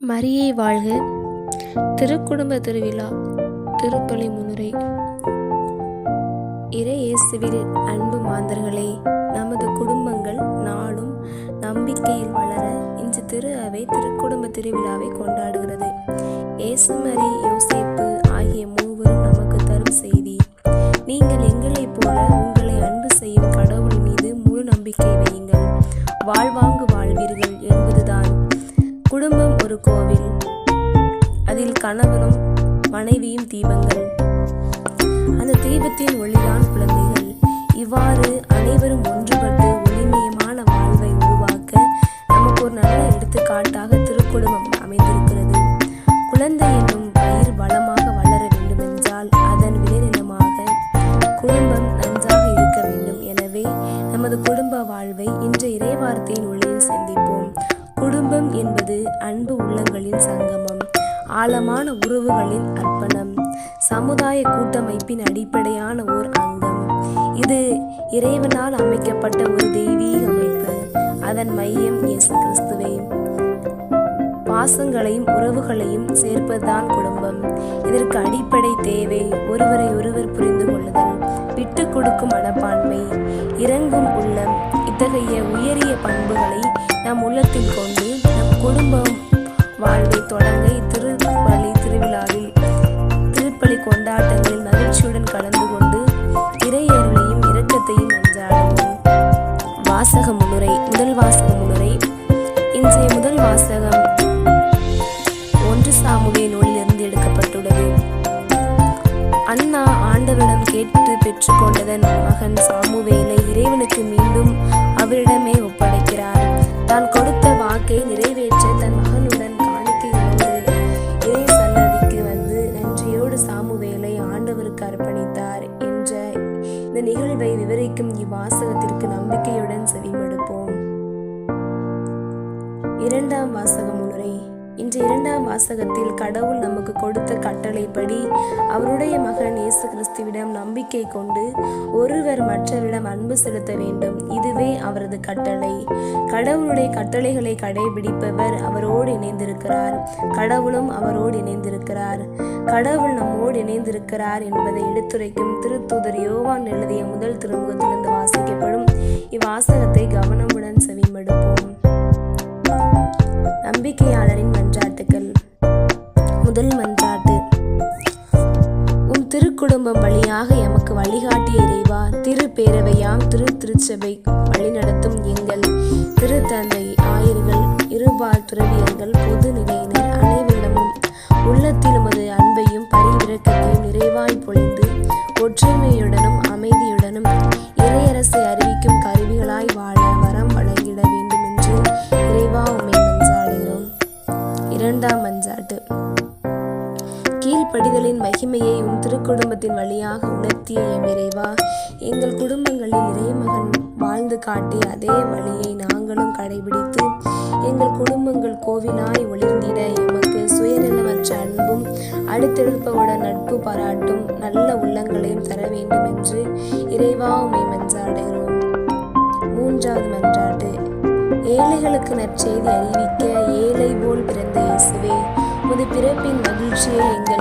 மரியை வாழ்க. திருக்குடும்ப திருவிழா திருப்பலி முன்னுரை இறை இயேசுவில் அன்பு மாந்தர்களே நமது குடும்பங்கள் நாளும் நம்பிக்கையில் வளர இன்று திரு அவை திருக்குடும்ப திருவிழாவை கொண்டாடுகிறது. இயேசுமரி யோசேப்பு ஆகிய மூவரும் நமக்கு தரும் செய்தி. நீங்கள் எங்களைப் போல உங்களை அன்பு செய்யும் கடவுள் மீது முழு நம்பிக்கை வையுங்கள். வாழ்வாங்கு ஒரு கோவில். அதில் கணவனும் மனைவியும் தீபங்கள். அந்த தீபத்தின் ஒளிதான் குழந்தைகள். இவ்வாறு அனைவரும் ஒன்றுபட்டு ஒளிமயமான குடும்பம் என்பது அன்பு உள்ளங்களின் சங்கமம் ஆழமான உறவுகளின் அர்ப்பணம் சமுதாய கூட்டமைப்பின் அடிப்படையான ஓர் அங்கம். இது இறைவனால் அமைக்கப்பட்ட ஒரு தெய்வீக அமைப்பு. அதன் மையம் இயேசு கிறிஸ்துவே. பாசங்களையும் உறவுகளையும் சேர்ப்பதுதான் குடும்பம். இதற்கு அடிப்படை தேவை ஒருவரை ஒருவர் புரிந்து கொள்ளுதல் விட்டு கொடுக்கும் மனப்பான்மை இறங்கும் உள்ளம் இத்தகைய உயரிய பண்புகளை நம் உள்ளத்தில் கொண்டு நம் குடும்பம் வாழ்வை தொடங்க திருப்பலி திருவிழாவில் திருப்பலி கொண்டாட்டங்களில் மகிழ்ச்சியுடன் கலந்து கொண்டு இறையருளையும் இரக்கத்தையும் நன்றாடுவோம் வாசக முன்னுரை முதல் வாசக முன்னுரை இன்றைய முதல் வாசகம் ஒன்று சாமுவே நூலிலிருந்து எடுக்கப்பட்டுள்ளது. அண்ணா ஆண்டவரிடம் கேட்டு பெற்றுக்கொண்டதன் மகன் சாமுவேலை இறைவனுக்கு தான் கொடுத்த வாக்கை நிறைவேற்ற தன் மகனுடன் காணிக்கையோடு இறை சன்னதிக்கு வந்து நன்றியோடு சாமுவேலை ஆண்டவருக்கு அர்ப்பணித்தார் என்ற இந்த நிகழ்வை விவரிக்கும் இவ்வாசகத்திற்கு நம்பிக்கையுடன் செவிமடுப்போம். இரண்டாம் வாசக முறை. இன்று இரண்டாம் வாசகத்தில் கடவுள் நமக்கு கொடுத்த கட்டளைப்படி அவருடைய மகன் இயேசு கிறிஸ்துவிடம் நம்பிக்கை கொண்டு ஒருவர் மற்றவரிடம் அன்பு செலுத்த வேண்டும். இதுவே அவரது கட்டளை. கடவுளுடைய கட்டளைகளை கடைபிடிப்பவர் அவரோடு இணைந்திருக்கிறார். கடவுளும் அவரோடு இணைந்திருக்கிறார். கடவுள் நம்மோடு இணைந்திருக்கிறார் என்பதை எடுத்துரைக்கும் திருத்தூதர் யோவான் எழுதிய முதல் திருமுகத்திலிருந்து வாசிக்கப்படும் இவ்வாசகத்தை கவனமுடன் முதல் மன்றாட்டு. உம் திருக்குடும்பம் வழியாக எமக்கு வழிகாட்டிய இறைவா திரு பேரவையாம் திரு திருச்சபை வழிநடத்தும் எங்கள் திருத்தந்தை கீழ்ப்படிதலின் மகிமையை உன் திருக்குடும்பத்தின் வழியாக உணர்த்திய எம் இறைவா. எங்கள் குடும்பங்களில் இறைமகன் வாழ்ந்து காட்டிய அதே வழியை நாங்களும் கடைபிடித்து எங்கள் குடும்பங்கள் கோவிலாய் ஒளிர்ந்திட எமக்கு சுயநலமற்ற அன்பும் அடுத்தெடுப்பவுடன் நட்பு பாராட்டும் நல்ல உள்ளங்களையும் தர வேண்டும் என்று இறைவா உமை மன்றாடுகிறோம். மூன்றாவது மன்றாட்டு. ஏழைகளுக்கு நற்செய்தி அறிவிக்க ஏழை போல் பிறந்த இயேசுவே உமது பிறப்பின் மகிழ்ச்சியை எங்கள்